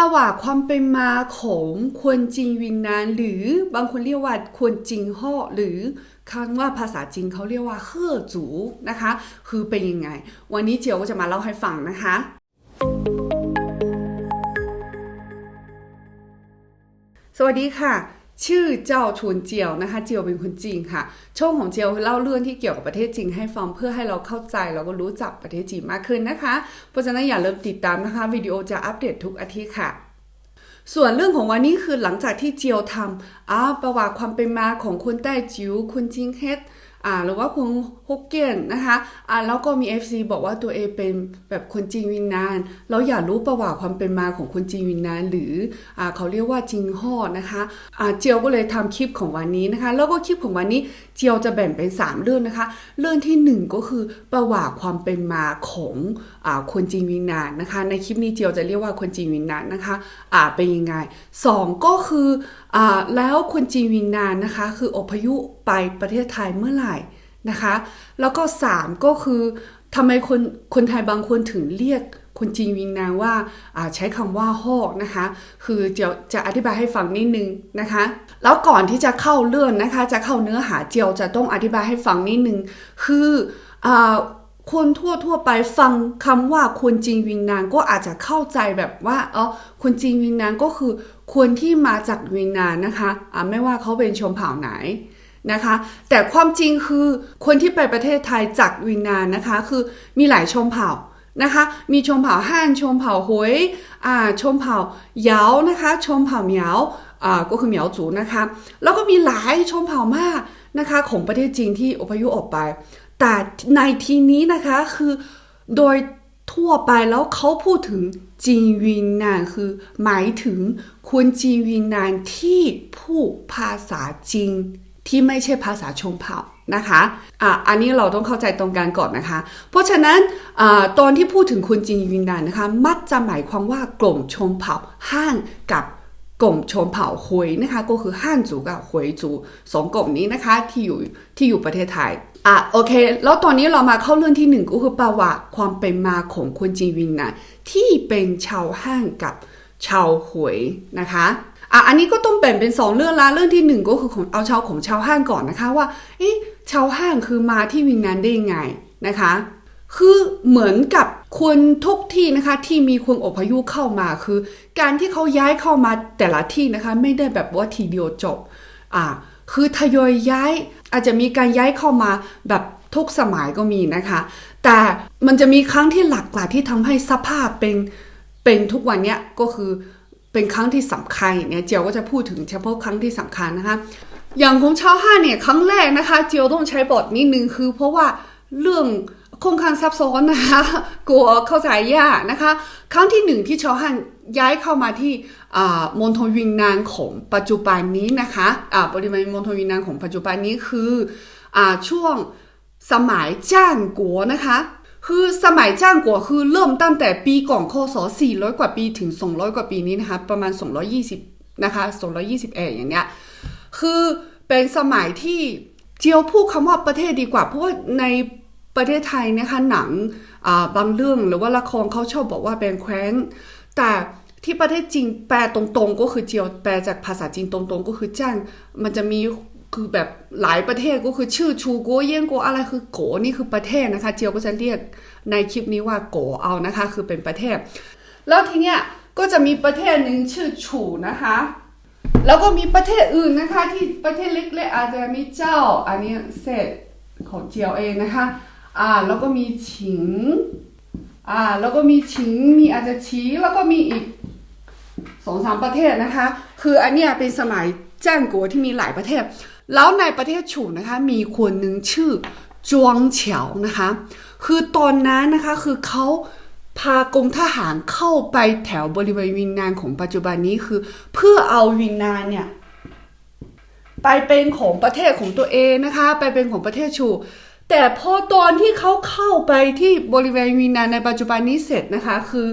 ประวัติความเป็นมาของคนจิงวินนาน หรือบางคนเรียกว่าคนจิงห่อหรือคำว่าภาษาจีนเขาเรียกว่าเฮ่อจูนะคะ คือเป็นยังไง วันนี้เจียวก็จะมาเล่าให้ฟังนะคะสวัสดีค่ะ ชื่อเจ้าชวนเจียวนะคะ เจียวเป็นคนจีนค่ะ ช่องของเจียวเล่าเรื่องที่เกี่ยวกับประเทศจีนให้ฟังเพื่อให้เราเข้าใจแล้วก็รู้จักประเทศจีนมากขึ้นนะคะ เพราะฉะนั้นอย่าลืมติดตามนะคะ วิดีโอจะอัปเดตทุกอาทิตย์ค่ะส่วนเรื่องของวันนี้คือหลังจากที่เจียวทำอ้าประวัติความเป็นมาของคนใต้จิ๋วคนจิงเฮ็ด อ่าหรือว่าคนฮกเกี้ยนนะคะอ่าแล้วก็มี FC บอกว่าตัวเองเป็นแบบคนจีนวินนาน เราอยากรู้ประวัติความเป็นมาของคนจีนวินนาน หรืออ่าเขาเรียกว่าจิงห่อนะคะอ่าเจียวก็เลยทำคลิปของวันนี้นะคะ แล้วก็คลิปของวันนี้เจียวจะแบ่งเป็น 3 เรื่องนะคะ เรื่องที่ 1 ก็คือประวัติความเป็นมาของอ่าคนจีนวินนานนะคะ ในคลิปนี้เจียวจะเรียกว่าคนจีนวินนานนะคะอ่าเป็นยังไงสองก็คือ แล้วคนจีนวินนานนะคะ คืออพยพไปประเทศไทยเมื่อไหร่นะคะ แล้วก็ 3 ก็คือทำไมคนคนไทยบางคนถึงเรียกคนจีนวินนานว่าใช้คำว่าฮอกนะคะ คือจียวจะอธิบายให้ฟังนิดนึงนะคะ แล้วก่อนที่จะเข้าเรื่องนะคะ จะเข้าเนื้อหาเจียวจะต้องอธิบายให้ฟังนิดนึง คืออคนทั่วทั่วไปฟังคำว่าคนจีนวินนานก็อาจจะเข้าใจแบบว่าเออคนจีนวินนานก็คือ คนที่มาจากวินนานะคะอ่าไม่ว่าเขาเป็นชนเผ่าไหนนะคะ แต่ความจริงคือคนที่ไปประเทศไทยจากวินนานนะคะ คือมีหลายชนเผ่านะคะ มีชนเผ่าฮั่นชนเผ่าหวยอ่าชนเผ่าเหยานะคะชนเผ่าเหมียวอ่าก็คือเหมียวจูนะคะ แล้วก็มีหลายชนเผ่ามากนะคะของประเทศจีนที่อพยพออกไป แต่ในทีนี้นะคะคือโดย ทั่วไปแล้วเขาพูดถึงจีนวินนานคือหมายถึงคนจีนวินนานที่พูดภาษาจีนที่ไม่ใช่ภาษาชนเผ่านะคะอะอันนี้เราต้องเข้าใจตรงกันก่อนนะคะ เพราะฉะนั้นอ่าตอนที่พูดถึงคนจีนวินนานนะคะ มักจะหมายความว่ากลุ่มชนเผ่าห้างกับ กลุ่มชนเผ่าฮวยนะคะ ก็คือห้านจูกับฮวยจูสองกลุ่มนี้นะคะที่อยู่ที่อยู่ประเทศไทยอะโอเค แล้วตอนนี้เรามาเข้าเรื่องที่หนึ่งก็คือประวัติความเป็นมาของคนจีนวินนานที่เป็นชาวห้างกับชาวฮวยนะคะอะอันนี้ก็ต้องแบ่งเป็น 2 เรื่องละเรื่องที่ 1 ก็คือของเอาชาวของชาวห้างก่อนนะคะว่าเอ๊ะชาวห้างคือมาที่วิงนานได้ยังไงนะคะ คือเหมือนกับคนทุกที่นะคะที่มีคนอพยพเข้ามาคือ การที่เขาย้ายเข้ามาแต่ละที่นะคะ ไม่ได้แบบว่าทีเดียวจบอ่าคือทยอยย้ายอาจจะมีการย้ายเข้ามาแบบทุกสมัยก็มีนะคะ แต่มันจะมีครั้งที่หลักหลายที่ทำให้สภาพเป็นเป็นทุกวันเนี้ยก็คือเป็นครั้งที่สำคัญเนี่ยเจียวก็จะพูดถึงเฉพาะครั้งที่สำคัญนะคะ อย่างของชาวห้าเนี่ยครั้งแรกนะคะ เจียวต้องใช้บทนิดนึงคือเพราะว่าเรื่อง ค่อนข้างซับซ้อนนะคะกลัวเข้าใจยากนะคะ ครั้งที่หนึ่งที่ชาวห้านย้ายเข้ามาที่มณฑลวิงนานของปัจจุบันนี้นะคะอ่าบริเวณมณฑลวิงนานของปัจจุบันนี้คืออช่วงสมัยจ้างกัวนะคะ คือสมัยจ้างกัวคือเริ่มตั้งแต่ปีก่อนคศ400 กว่าปีถึง 200 กว่าปีนี้นะคะ ประมาณ 220 นะคะ 221อย่างเนี้ย คือเป็นสมัยที่เจียวพูดคำว่าประเทศดีกว่า เพราะว่าใน ประเทศไทยนะคะหนังบางเรื่องหรือว่าละครเขาชอบบอกว่าเป็นแคว้นแต่ที่ประเทศจีนแปลตรงๆ ก็คือเจียวแปลจากภาษาจีนตรงๆ ก็คือจ้างมันจะมีคือแบบหลายประเทศก็คือชื่อชูโกเยี่ยงโกอะไรคือโกนี่คือประเทศนะคะ เจียวก็จะเรียกในคลิปนี้ว่าโกเอานะคะ คือเป็นประเทศ แล้วทีเนี้ยก็จะมีประเทศหนึ่งชื่อฉูนะคะ แล้วก็มีประเทศอื่นนะคะ ที่ประเทศเล็กๆอาจจะมีเจ้าอันนี้เศษของเจียวเองนะคะ อ่าแล้วก็มีฉิงอ่าแล้วก็มีฉิงมีอาจจะชีแล้วก็มีอีกสองสามประเทศนะคะ คืออันเนี้ยเป็นสมัยจ้างกัวที่มีหลายประเทศ แล้วในประเทศฉูนะคะมีคนหนึ่งชื่อจวงเฉียวนะคะ คือตอนนั้นนะคะคือเขาพากรมทหารเข้าไปแถวบริเวณวินนานของปัจจุบันนี้คือ เพื่อเอาวินนานเนี่ยไปเป็นของประเทศของตัวเองนะคะ ไปเป็นของประเทศชู แต่พอตอนที่เขาเข้าไปที่บริเวณวินาในปัจจุบันนี้เสร็จนะคะ คือ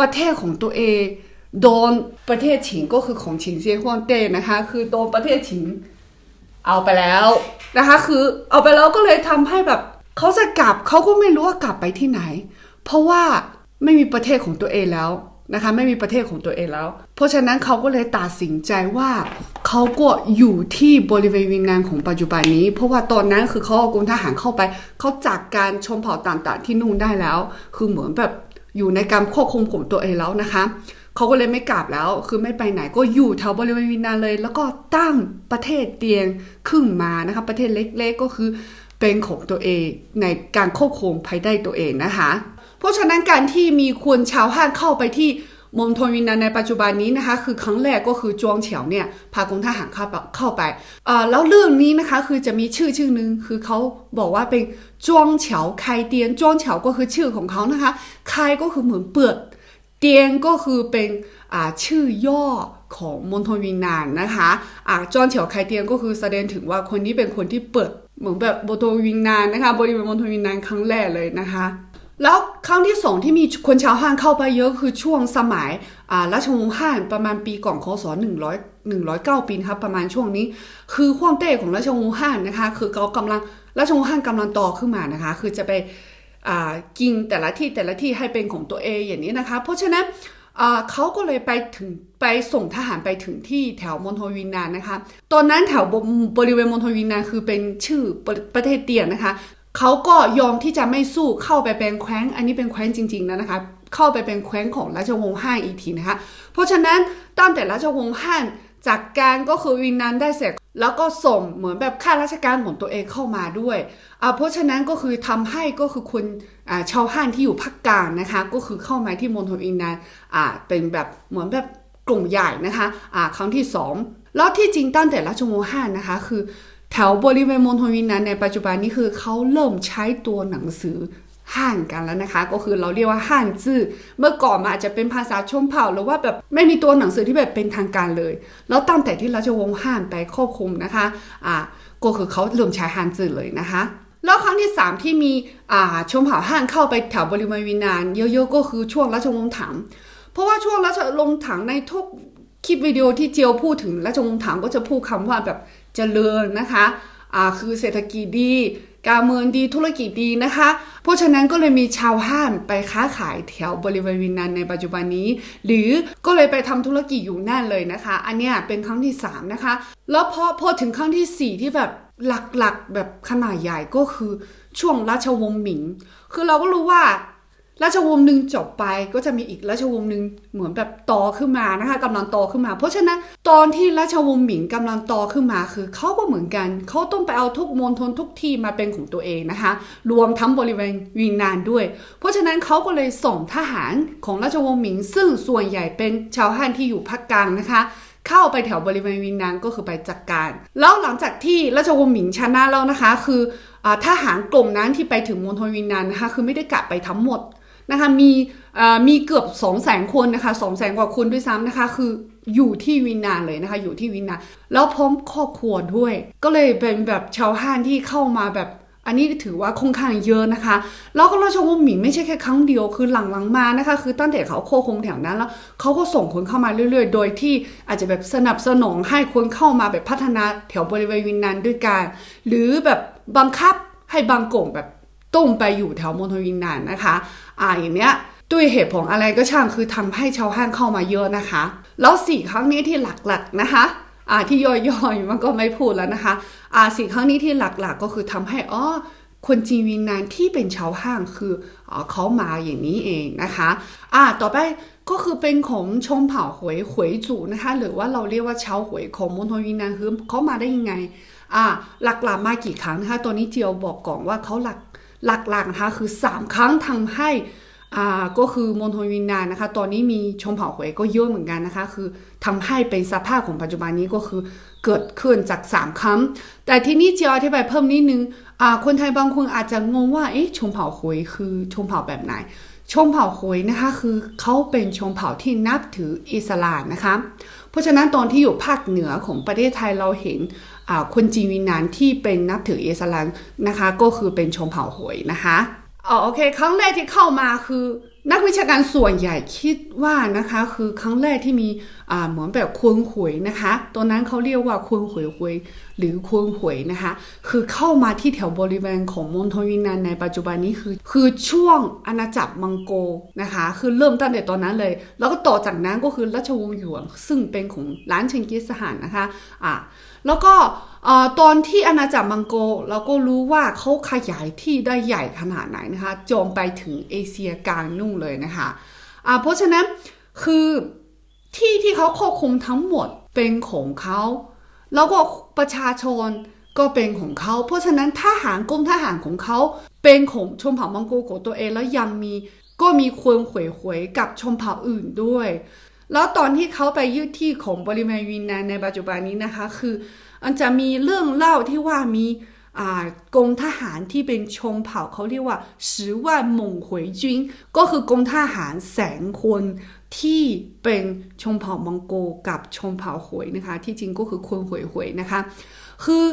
ประเทศของตัวเองโดนประเทศฉิงก็คือของฉิงเซียฮวงเต้นะคะ คือโดนประเทศฉิงเอาไปแล้วนะคะ คือเอาไปแล้วก็เลยทำให้แบบเขาจะกลับเขาก็ไม่รู้ว่ากลับไปที่ไหน เพราะว่าไม่มีประเทศของตัวเองแล้ว นะคะไม่มีประเทศของตัวเองแล้ว เพราะฉะนั้นเขาก็เลยตัดสินใจว่าเขาก็อยู่ที่บริเวณวินนานของปัจจุบันนี้ เพราะว่าตอนนั้นคือเขาเอากรมทหารเข้าไป เขาจัดการชนเผ่าต่างๆที่นู่นได้แล้ว คือเหมือนแบบอยู่ในการควบคุมของตัวเองแล้วนะคะเขาก็เลยไม่กลับแล้ว คือไม่ไปไหนก็อยู่แถวบริเวณวินนานเลย แล้วก็ตั้งประเทศเตียงขึ้นมานะคะประเทศเล็กๆก็คือเป็นของตัวเองในการควบคุมภายใต้ตัวเองนะคะ ราะฉะนั้นการที่มีคนชาวฮั่นเข้าไปที่มณฑลวินนานในปัจจุบันนี้นะคะ คือครั้งแรกก็คือจวงเฉียวเนี่ยพากองทหารเข้าไปเข้าไปอ่าแล้วเรื่องนี้นะคะคือจะมีชื่อชื่อหนึ่งคือเขาบอกว่าเป็นจวงเฉียวไคเตียนจวงเฉียวก็คือชื่อของเขานะคะไคก็คือเหมือนเปิดเตียนก็คือเป็นอ่าชื่อย่อของมณฑลวินนานนะคะอ่าจอนเฉียวไคเตียนก็คือแสดงถึงว่าคนนี้เป็นคนที่เปิดเหมือนแบบมณฑลวินนานนะคะ บริเวณมณฑลวินนานครั้งแรกเลยนะคะ แล้วครั้งที่สองที่มีคนชาวฮั่นเข้าไปเยอะคือช่วงสมัยราชวงศ์ฮั่นประมาณปีก่อนคศ100 109ปีนะครับประมาณช่วงนี้ คือห้วงเต้ของราชวงศ์ฮั่นนะคะ คือเขากำลังราชวงศ์ฮั่นกำลังต่อขึ้นมานะคะ คือจะไปกินแต่ละที่แต่ละที่ให้เป็นของตัวเองอย่างนี้นะคะ เพราะฉะนั้นเขาก็เลยไปถึงไปส่งทหารไปถึงที่แถวมณฑลวินนานนะคะ ตอนนั้นแถวบริเวณมณฑลวินนานคือเป็นชื่อประประเทศเตียนนะคะ เขาก็ยอมที่จะไม่สู้เข้าไปเป็นแคว้นอันนี้เป็นแคว้นจริงๆนะนะคะ เข้าไปเป็นแคว้นของราชวงศ์ฮั่นอีกทีนะคะ เพราะฉะนั้นตั้งแต่ราชวงศ์ฮั่นจากการก็คือวินนันได้เสร็จแล้วก็ส่งเหมือนแบบข้าราชการของตัวเองเข้ามาด้วยอ่าเพราะฉะนั้นก็คือทำให้ก็คือคนอ่าชาวฮั่นที่อยู่ภาคกลางนะคะ ก็คือเข้ามาที่มณฑลอินนานอ่าเป็นแบบเหมือนแบบกลุ่มใหญ่นะคะอ่าครั้งที่สองแล้วที่จริงตั้งแต่ราชวงศ์ฮั่นนะคะ คือ แถวบริเวณมณฑลวินนานในปัจจุบันนี้คือเขาเริ่มใช้ตัวหนังสือห่านกันแล้วนะคะ ก็คือเราเรียกว่าห่านจื้อเมื่อก่อนมันอาจจะเป็นภาษาชนเผ่าหรือว่าแบบไม่มีตัวหนังสือที่แบบเป็นทางการเลย แล้วตั้งแต่ที่ราชวงศ์ห่านไปควบคุมนะคะอ่าก็คือเขาเริ่มใช้ห่านจื้อเลยนะคะแล้วครั้งที่ 3 ที่มีอ่าชนเผ่าห่านเข้าไปแถวบริเวณวินานเยอะๆก็คือช่วงราชวงศ์ถัง เพราะว่าช่วงราชวงศ์ถังในทุกคลิปวิดีโอที่เจียวพูดถึงราชวงศ์ถังก็จะพูดคำว่าแบบ เจริญนะคะอ่าคือเศรษฐกิจดีการเมืองดีธุรกิจดีนะคะ เพราะฉะนั้นก็เลยมีชาวห้านไปค้าขายแถวบริเวณวินนันในปัจจุบันนี้ หรือก็เลยไปทำธุรกิจอยู่นั่นเลยนะคะ อันเนี้ยเป็นครั้งที่ 3 นะคะ แล้วพอพอถึงครั้งทีสี่4 ที่แบบหลักๆแบบขนาดใหญ่ก็คือช่วงราชวงศ์หมิง คือเราก็รู้ว่า ราชวงศ์หนึ่งจบไปก็จะมีอีกราชวงศ์หนึ่งเหมือนแบบต่อขึ้นมานะคะกำลังต่อขึ้นมา เพราะฉะนั้นตอนที่ราชวงศ์หมิงกำลังต่อขึ้นมาคือเขาก็เหมือนกันเขาต้องไปเอาทุกมณฑลทุกที่มาเป็นของตัวเองนะคะ รวมทั้งบริเวณวินนานด้วย เพราะฉะนั้นเขาก็เลยส่งทหารของราชวงศ์หมิง ซึ่งส่วนใหญ่เป็นชาวฮั่นที่อยู่ภาคกลางนะคะเข้าไปแถวบริเวณวินนานก็คือไปจัดการ แล้วหลังจากที่ราชวงศ์หมิงชนะแล้วนะคะ คืออทหารกลุ่มนั้นที่ไปถึงมณฑลวินนานนะคะคือไม่ได้กลับไปทั้งหมด นะคะมีมีเกือบ2 0 0 0 0 0คนนะคะ2 0 0 0 0 0กว่าคนด้วยซ้ำนะคะ คืออยู่ที่วินนานเลยนะคะ อยู่ที่วินนานแล้วพร้อมครอบครัวด้วย ก็เลยเป็นแบบชาวฮั่นที่เข้ามาแบบอันนี้ถือว่าค่อนข้างเยอะนะคะ แล้วก็ราชวงศ์หมิงไม่ใช่แค่ครั้งเดียว คือหลังๆมานะคะ คือตั้งแต่เขาโคคงแถวนั้นแล้วเขาก็ส่งคนเข้ามาเรื่อยๆ โดยที่อาจจะแบบสนับสนุนให้คนเข้ามาแบบพัฒนาแถวบริเวณวินนานด้วยกัน หรือแบบบังคับให้บางกลุ่มแบบ ต้มไปอยู่แถวมณฑลวินนานนะคะ อ่าอย่างเนี้ยด้วยเหตุผลอะไรก็ช่างคือทำให้ชาวฮั่นเข้ามาเยอะนะคะ แล้วสี่ครั้งนี้ที่หลักๆนะคะอ่าที่ย่อยๆมันก็ไม่พูดแล้วนะคะอ่าสี่ครั้งนี้ที่หลักๆก็คือทำให้อ๋อคนจีนวินนานที่เป็นชาวห้างคืออเขามาอย่างนี้เองนะคะอ่าต่อไปก็คือเป็นของชมเผ่าหวยหวยจูนะคะ หรือว่าเราเรียกว่าชาวหวยของมณฑลวินนานคือเขามาได้ยังไงอ่าหลักๆมากี่ครั้งนะคะตัวนี้เจียวบอกก่อนว่าเขาหลัก หลักๆนะคะคือ 3 ครั้งทำให้อ่าก็คือมณฑลวินนานนะคะ ตอนนี้มีชมเผ่าหวยก็เยอะเหมือนกันนะคะ คือทำให้เป็นสภาพของปัจจุบันนี้ก็คือเกิดขึ้นจาก 3 ครั้ง แต่ที่นี่เจียวอธิบายเพิ่มนิดนึงอ่าคนไทยบางคนอาจจะงงว่าเอ๊ะชมเผ่าหวยคือชมเผ่าแบบไหน ชมเผ่าหวยนะคะคือเขาเป็นชมเผ่าที่นับถืออิสลามนะคะ เพราะฉะนั้นตอนที่อยู่ภาคเหนือของประเทศไทยเราเห็น คนจีนวินนานที่เป็นนับถืออิสลามนะคะ ก็คือเป็นชมเผ่าหวยนะคะ อ๋อโอเค ครั้งแรกที่เข้ามาคือ นักวิชาการส่วนใหญ่คิดว่านะคะ คือครั้งแรกที่มีอ่าเหมือนแบบควนหวยนะคะตัวนั้นเขาเรียกว่าควนหวยหวยหรือควนหวยนะคะ คือเข้ามาที่แถวบริเวณของมณฑลยูนนานในปัจจุบันนี้คือ คือช่วงอาณาจักรมังโกนะคะ คือเริ่มตั้งแต่ตอนนั้นเลย แล้วก็ต่อจากนั้นก็คือราชวงศ์หยวนซึ่งเป็นของล้านเชงกิสข่านนะคะอ่าแล้วก็ ตอนที่อาณาจักรมังโกเราก็รู้ว่าเขาขยายที่ได้ใหญ่ขนาดไหนนะคะจมไปถึงเอเชียกลางนู่นเลยนะคะอ่าเพราะฉะนั้นคือที่ที่เขาควบคุมทั้งหมดเป็นของเขาแล้วก็ประชาชนก็เป็นของเขา เพราะฉะนั้นทหารกรมทหารของเขาเป็นของชนเผ่ามังโกของตัวเองแล้วยังมีก็มีควรขวยขวยกับชนเผ่าอื่นด้วย แล้วตอนที่เขาไปยึดที่ของบริเวณวินนานในปัจจุบันนี้นะคะ คือ มันจะมีเรื่องเล่าที่ว่ามีอ่ากองทหารที่เป็นชนเผ่าเขาเรียกว่าสิว่านหมงหวยจุนก็คือกองทหารแสนคนที่เป็นชนเผ่ามังโกกับชนเผ่าหวยนะคะ ที่จริงก็คือคนหวยหวยนะคะ คือ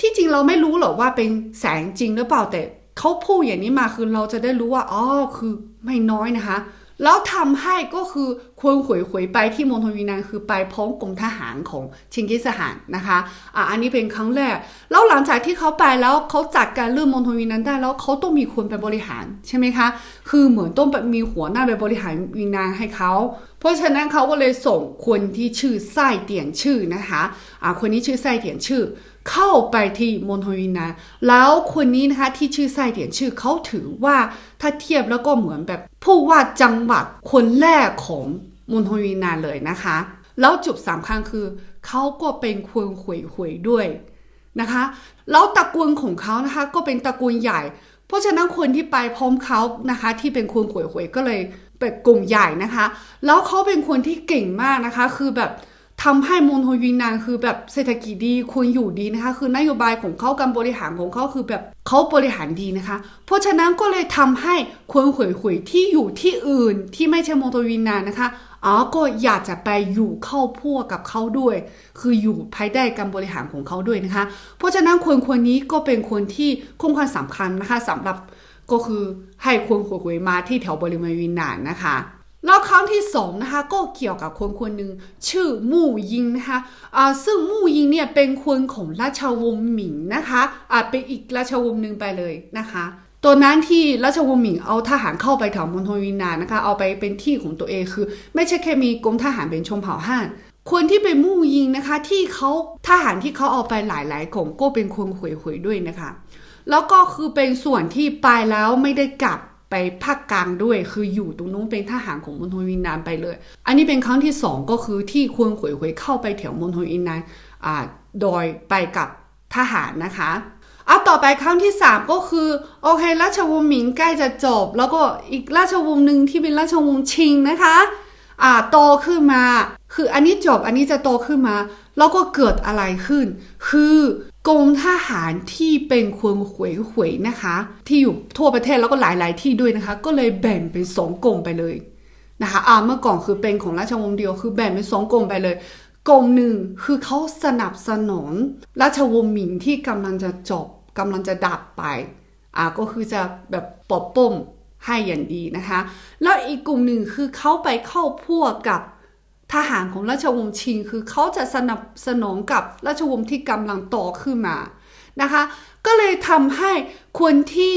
ที่จริงเราไม่รู้หรอกว่าเป็นแสงจริงหรือเปล่าแต่เขาพูดอย่างนี้มาคือเราจะได้รู้ว่าอ๋อคือไม่น้อยนะคะ แล้วทำให้ก็คือ ควรหวยหวยไปที่มณฑลยูนนานคือไปพร้อมกองทหารของชิงกิสข่านนะคะอะอันนี้เป็นครั้งแรก แล้วหลังจากที่เขาไปแล้วเขาจัดการเรื่องมณฑลยูนนานได้แล้วเขาต้องมีคนไปบริหารใช่ไหมคะ คือเหมือนต้องมีหัวหน้าไปบริหารยูนนานให้เขาเพราะฉะนั้นเขาก็เลยส่งคนที่ชื่อไส้เตียนชื่อนะคะอ่าคนนี้ชื่อไส้เตียนชื่อ เข้าไปที่มณฑลยูนนานแล้วคนนี้นะคะที่ชื่อไส้เตียนชื่อเขาถือว่าถ้าเทียบแล้วก็เหมือนแบบผู้ว่าจังหวัดคนแรกของ มณฑลยูนนานเลยนะคะ แล้วจุดสำคัญคือเขาก็เป็นคนหวยหวยด้วยนะคะ แล้วตระกูลของเขานะคะก็เป็นตระกูลใหญ่ เพราะฉะนั้นคนที่ไปพร้อมเขานะคะที่เป็นคนหวยหวยก็เลยเป็นกลุ่มใหญ่นะคะ แล้วเขาเป็นคนที่เก่งมากนะคะ คือแบบ ทำให้มณฑลยูนนานคือแบบเศรษฐกิจดีคนอยู่ดีนะคะ คือนโยบายของเขาการบริหารของเขาคือแบบเขาบริหารดีนะคะ เพราะฉะนั้นก็เลยทำให้คนหวยหวยๆที่อยู่ที่อื่นที่ไม่ใช่มณฑลยูนนานนะคะอ๋อก็อยากจะไปอยู่เข้าพวกกับเขาด้วย คืออยู่ภายใต้การบริหารของเขาด้วยนะคะ เพราะฉะนั้นคนคนนี้ก็เป็นคนที่ค่อนข้างสำคัญนะคะสำหรับก็คือให้คนหวยหวยๆมาที่แถวบริเวณวินนานนะคะ แล้วครั้งที่สองนะคะก็เกี่ยวกับคนคนหนึ่งชื่อมู่ยิงนะคะอ่าซึ่งมู่ยิงเนี่ยเป็นคนของราชวงศ์หมิงนะคะอ่าเป็นอีกราชวงศ์หนึ่งไปเลยนะคะตัวนั้นที่ราชวงศ์หมิงเอาทหารเข้าไปแถวมณฑลวินนานนะคะเอาไปเป็นที่ของตัวเองคือ ไม่ใช่แค่มีกรมทหารเป็นชนเผ่าห้านคนที่เป็นมู่ยิงนะคะที่เขาทหารที่เขาเอาไปหลายๆกลุ่มก็เป็นคนหวยๆด้วยนะคะ แล้วก็คือเป็นส่วนที่ไปแล้วไม่ได้กลับ ไปภาคกลางด้วย คืออยู่ตรงนู้นเป็นทหารของมณฑลวินนานไปเลย อันนี้เป็นครั้งที่สองก็คือที่ควรหวยหวยเข้าไปแถวมณฑลวินนานอ่าโดยไปกับทหารนะคะเอาต่อไปครั้งที่ 3 ก็คือโอเคราชวงศ์หมิงใกล้จะจบ แล้วก็อีกราชวงศ์หนึ่งที่เป็นราชวงศ์ชิงนะคะอ่าโตขึ้นมา คืออันนี้จบอันนี้จะโตขึ้นมา แล้วก็เกิดอะไรขึ้น คือ กรมทหารที่เป็นคนหวยหวยนะคะ ที่อยู่ทั่วประเทศแล้วก็หลาย ๆ ที่ด้วยนะคะ ก็เลยแบ่งเป็นสองกรมไปเลยนะคะอ่าเมื่อก่อนคือเป็นของราชวงศ์เดียวคือแบ่งเป็นสองกรมไปเลยกรมหนึ่งคือเขาสนับสนุนราชวงศ์หมิงที่กำลังจะจบกำลังจะดับไปอ่าก็คือจะแบบปลดป้มให้อย่างดีนะคะ แล้วอีกกลุ่มหนึ่งคือเขาไปเข้าพวกกับ ทหารของราชวงศ์ชิง คือเขาจะสนับสนุนกับราชวงศ์ที่กำลังต่อขึ้นมานะคะ ก็เลยทำให้คนที่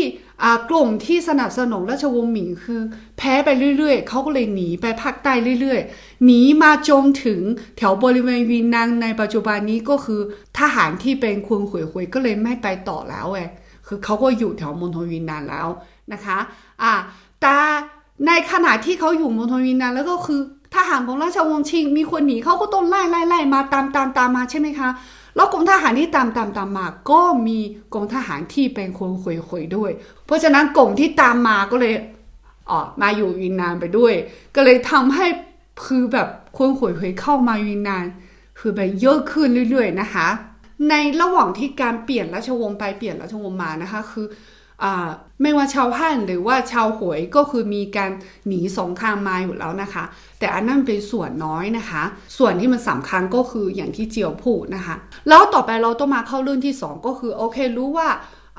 กลุ่มที่สนับสนุนราชวงศ์หมิงคือ แพ้ไปเรื่อยๆ เขาก็เลยหนีไปภาคใต้เรื่อยๆ หนีมาจนถึงแถวบริเวณวีนังในปัจจุบันนี้ก็คือทหารที่เป็นคนหวยๆก็เลยไม่ไปต่อแล้วไงคือเขาก็อยู่แถวมณฑลวีนานแล้วนะคะอ่าแต่ในขณะที่เขาอยู่มณฑลวีนานแล้วก็คือ ทหารของราชวงศ์ชิง มีคนหนีเขาก็ต้องไล่ไล่ไล่มาตามตามตามมาใช่ไหมคะ แล้วกรมทหารที่ตามตามตามมา ก็มีกรมทหารที่เป็นคนคุยคุยด้วย เพราะฉะนั้นกลุ่มที่ตามมาก็เลยออกมาอยู่วินนานไปด้วย ก็เลยทำให้คือแบบคนคุยคุยเข้ามาวินนาน คือแบบเยอะขึ้นเรื่อย ๆ นะคะ ในระหว่างที่การเปลี่ยนราชวงศ์ไปเปลี่ยนราชวงศ์มานะคะ คือ ไม่ว่าชาวฮั่นหรือว่าชาวหวยก็คือมีการหนีสงครามมาอยู่แล้วนะคะ แต่อันนั้นเป็นส่วนน้อยนะคะ ส่วนที่มันสำคัญก็คืออย่างที่เจียวพูดนะคะ แล้วต่อไปเราต้องมาเข้าเรื่องที่ 2 ก็คือโอเครู้ว่า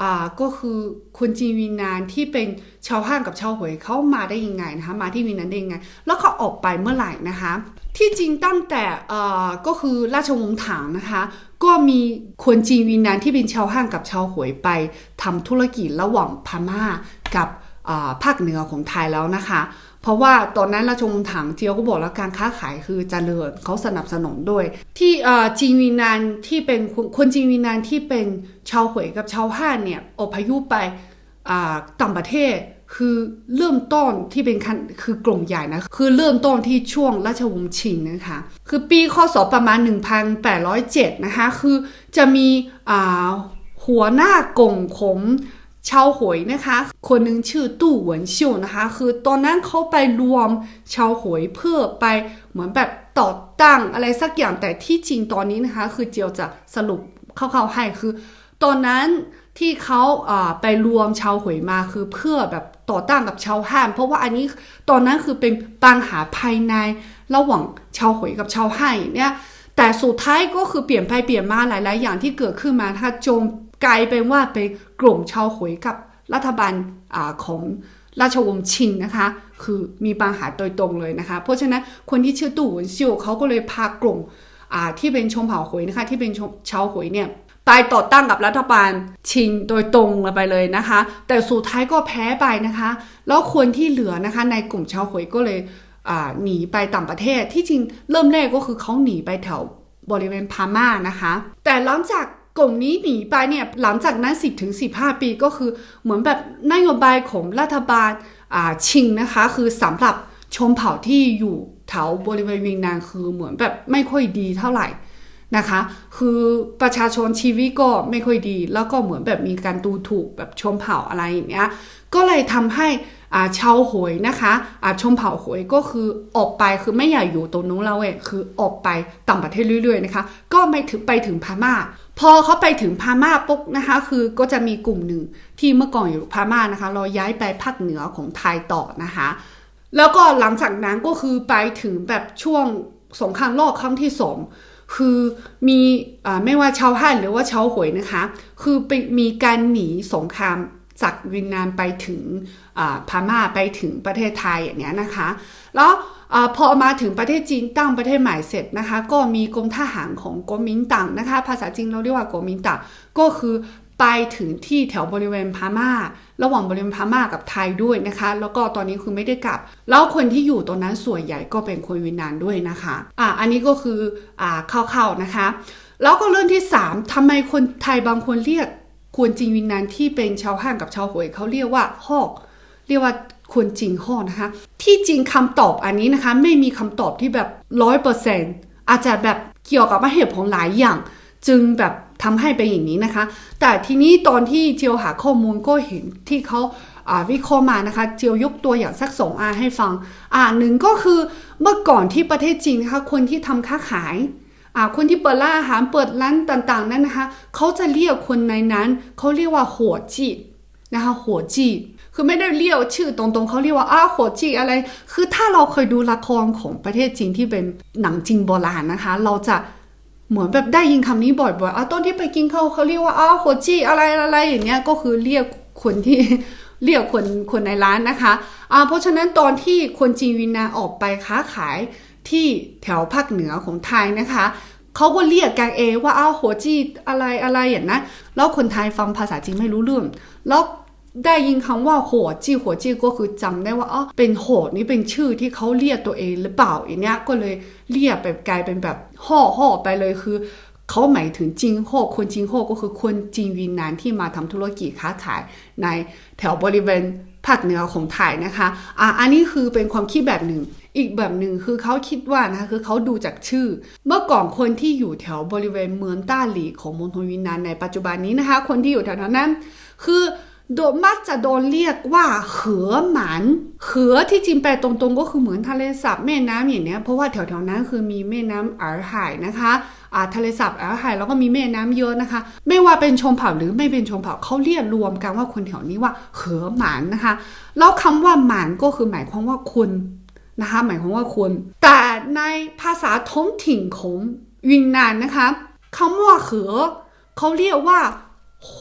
อ่าก็คือคนจีนวินนานที่เป็นชาวห้างกับชาวหวยเขามาได้ยังไงนะคะมาที่วินนานได้ยังไง แล้วเขาออกไปเมื่อไหร่นะคะ ที่จริงตั้งแต่อ่าก็คือราชวงศ์ถังนะคะ ก็มีคนจีนวินนานที่เป็นชาวห้างกับชาวหวยไปทำธุรกิจระหว่างพม่ากับภาคเหนือของไทยแล้วนะคะ เพราะว่าตอนนั้นราชวงศ์ถังเจียวก็บอกแล้วการค้าขายคือเจริญเขาสนับสนุนด้วย ที่จีนวินนานที่เป็นคนคนจีนวินนานที่เป็นชาวหวยกับชาวห้านเนี่ยอพยพไปอ่าต่างประเทศ คือเริ่มต้นที่เป็นคันคือกลุ่มใหญ่นะคือเริ่มต้นที่ช่วงราชวงศ์ชิงนะคะคือปีคศประมาณ 1807 นะคะคือจะมีหัวหน้ากงของชาวหวยนะคะ คนหนึ่งชื่อตู้เหวนชิวนะคะ คือตอนนั้นเขาไปรวมชาวหวยเพื่อไปเหมือนแบบต่อตั้งอะไรสักอย่างแต่ที่จริงตอนนี้นะคะ คือเจียวจะสรุปคร่าวๆให้คือ ตอนนั้นที่เขาไปรวมชาวหวยมาคือเพื่อแบบ ต่อต้านกับชาวห้านเพราะว่าอันนี้ตอนนั้นคือเป็นปัญหาภายในระหว่างชาวหวยกับชาวห้านเนี่ยแต่สุดท้ายก็คือเปลี่ยนไปเปลี่ยนมาหลาย ๆ อย่างที่เกิดขึ้นมานะคะจงกลายเป็นว่าเป็นกลุ่มชาวหวยกับรัฐบาลอาของราชวงศ์ชิงนะคะ คือมีปัญหาโดยตรงเลยนะคะ เพราะฉะนั้นคนที่ชื่อตู่หวนซิวเขาก็เลยพากลุ่มอาที่เป็นชมเผ่าหวยนะคะ ที่เป็นชาวหวยเนี่ย ไปต่อตั้งกับรัฐบาลชิงโดยตรงไปเลยนะคะ แต่สุดท้ายก็แพ้ไปนะคะ แล้วคนที่เหลือนะคะในกลุ่มชาวหวยก็เลยหนีไปต่างประเทศที่จริงเริ่มแรกก็คือเขาหนีไปแถวบริเวณพม่านะคะ แต่หลังจากกลุ่มนี้หนีไปเนี่ยหลังจากนั้น 10ถึง15 ปีก็คือเหมือนแบบนโยบายของรัฐบาลชิงนะคะ คือสำหรับชมเผ่าที่อยู่แถวบริเวณเวียงนานคือเหมือนแบบไม่ค่อยดีเท่าไหร่ นะคะ คือประชาชนชีวิตก็ไม่ค่อยดี แล้วก็เหมือนแบบมีการดูถูกแบบชมเผ่าอะไรอย่างเงี้ย ก็เลยทำให้ชาวหวยนะคะชมเผ่าหวยก็คือออกไปคือไม่อยากอยู่ตรงนู้นแล้วเว้ยคือออกไปต่างประเทศเรื่อยๆนะคะ ก็ไม่ถึงไปถึงพม่า พอเขาไปถึงพม่าปุ๊บนะคะ คือก็จะมีกลุ่มหนึ่งที่เมื่อก่อนอยู่พม่านะคะเราย้ายไปภาคเหนือของไทยต่อนะคะ แล้วก็หลังจากนั้นก็คือไปถึงแบบช่วงสงครามโลกครั้งที่สอง คือมีอไม่ว่าชาวฮั่นหรือว่าชาวหวยนะคะ คือไปมีการหนีสงครามจากเวียดนามไปถึงพม่าไปถึงประเทศไทยอย่างเนี้ยนะคะ แล้วอพอมาถึงประเทศจีนตั้งประเทศใหม่เสร็จนะคะ ก็มีกรมทหารของกรมินตังนะคะ ภาษาจีนเราเรียกว่ากรมินตังก็คือไปถึงที่แถวบริเวณพม่า ระหว่างบริเวณพม่ากับไทยด้วยนะคะ แล้วก็ตอนนี้คือไม่ได้กลับ แล้วคนที่อยู่ตรงนั้นส่วนใหญ่ก็เป็นคนวินนานด้วยนะคะอ่าอันนี้ก็คืออ่าเข้าๆนะคะ แล้วก็เรื่องที่ 3ทำไมคนไทยบางคนเรียกคนจีนวินนานที่เป็นชาวห้างกับชาวหวยเขาเรียกว่าฮอกเรียกว่าคนจริงห่อนะคะ ที่จริงคำตอบอันนี้นะคะ ไม่มีคำตอบที่แบบร้อยเปอร์เซ็นต์อาจจะแบบเกี่ยวกับเหตุผลหลายอย่าง จึงแบบ ทำให้เป็นอย่างนี้นะคะ แต่ทีนี้ตอนที่เจียวหาข้อมูลก็เห็นที่เขาวิเคราะห์มานะคะ เจียวยกตัวอย่างสักสองอาให้ฟังอ่าหนึ่งก็คือเมื่อก่อนที่ประเทศจีนนะคะคนที่ทำค้าขายอ่าคนที่เปิดร้านอาหารเปิดร้านต่างๆ นั้นนะคะเขาจะเรียกคนในนั้นเขาเรียกว่าหัวจีนะคะหัวจีคือไม่ได้เรียกชื่อตรงๆเขาเรียกว่าอ้าหัวจีอะไร คือถ้าเราเคยดูละครของประเทศจีนที่เป็นหนังจีนโบราณนะคะ เราจะ เหมือนแบบได้ยินคำนี้บ่อยๆอะตอนที่ไปกินข้าวเขาเรียกว่าอ้าหัวจีอะไรอะไรอย่างเงี้ยก็คือเรียกคนที่เรียกคนคนในร้านนะคะอ่าเพราะฉะนั้นตอนที่คนจีนวินาออกไปค้าขายที่แถวภาคเหนือของไทยนะคะเขาก็เรียกกันเองว่าอ้าวหัวจีอะไรอะไรอย่างนั้นแล้วคนไทยฟังภาษาจีนไม่รู้เรื่องแล้ว ได้ยินคำว่าหัวจีหัวจีก็คือจำได้ว่าอ๋อเป็นโหดนี่เป็นชื่อที่เขาเรียกตัวเองหรือเปล่าอย่างเนี้ยก็เลยเรียกแบบกลายเป็นแบบห่อห่อไปเลยคือเขาหมายถึงจิงโฮคนจิงโฮก็คือคนจีนวินนานที่มาทำธุรกิจค้าขายในแถวบริเวณภาคเหนือของไทยนะคะอ่าอันนี้คือเป็นความคิดแบบหนึ่ง อีกแบบหนึ่งคือเขาคิดว่านะคะคือเขาดูจากชื่อ เมื่อก่อนคนที่อยู่แถวบริเวณเมืองต้าหลีของมณฑลวินนานในปัจจุบันนี้นะคะ คนที่อยู่แถวนั้นคือ โดมักจะโดนเรียกว่าเหอหมันเหอที่จริงแปลตรงๆ ก็คือเหมือนทะเลสาบแม่น้ำอย่างเนี้ยเพราะว่าแถวๆนั้นคือมีแม่น้ำอาร์ไห่นะคะอ่าทะเลสาบอาร์ไห่แล้วก็มีแม่น้ำเยอะนะคะ ไม่ว่าเป็นชมเผ่าหรือไม่เป็นชมเผ่าเขาเรียกรวมกันว่าคนแถวนี้ว่าเหอหมันนะคะแล้วคำว่าหมันก็คือหมายความว่าคนนะคะหมายความว่าคนแต่ในภาษาท้องถิ่นของวินนานนะคะคำว่าเหอเขาเรียกว่าโห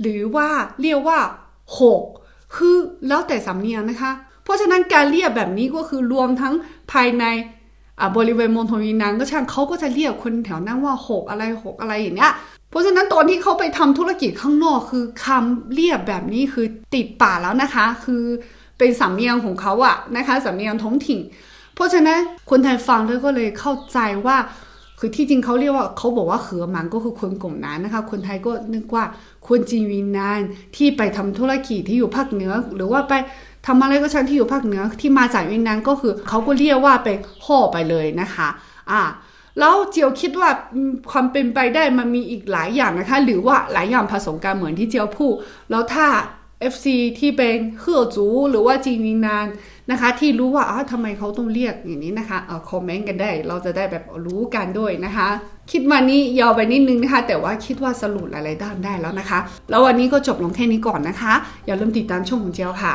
หรือว่าเรียกว่าหกคือแล้วแต่สำเนียงนะคะ เพราะฉะนั้นการเรียกแบบนี้ก็คือรวมทั้งภายในบริเวณมณฑลยูนนานก็ช่างเขาก็จะเรียกคนแถวนั้นว่าหกอะไรหกอะไรอย่างเงี้ยเพราะฉะนั้นตอนที่เขาไปทำธุรกิจข้างนอกคือคำเรียกแบบนี้คือติดป่าแล้วนะคะ คือเป็นสำเนียงของเขาอะนะคะสำเนียงท้องถิ่น เพราะฉะนั้นคนไทยฟังแล้วก็เลยเข้าใจว่า คือที่จริงเขาเรียกว่าเขาบอกว่าเขือหมันก็คือคนกลุ่มนั้นนะคะ คนไทยก็นึกว่าคนจีนวินนานที่ไปทำธุรกิจที่อยู่ภาคเหนือ หรือว่าไปทำอะไรก็ช่างที่อยู่ภาคเหนือที่มาจากวินนานก็คือเขาก็เรียกว่าไปห่อไปเลยนะคะอ่าแล้วเจียวคิดว่าความเป็นไปได้มันมีอีกหลายอย่างนะคะ หรือว่าหลายอย่างผสมกันเหมือนที่เจียวพูดแล้วถ้า FC ที่เป็นเฮือจูหรือว่าจีนวินนาน นะคะ ที่รู้ว่าอ้าวทำไมเขาต้องเรียกอย่างนี้นะคะเออคอมเมนต์กันได้ เราจะได้แบบรู้กันด้วยนะคะคิดมานี้ยาวไปนิดนึงนะคะ แต่ว่าคิดว่าสรุปหลายๆด้านได้แล้วนะคะ แล้ววันนี้ก็จบลงแค่นี้ก่อนนะคะ อย่าลืมติดตามช่องของเจียวค่ะ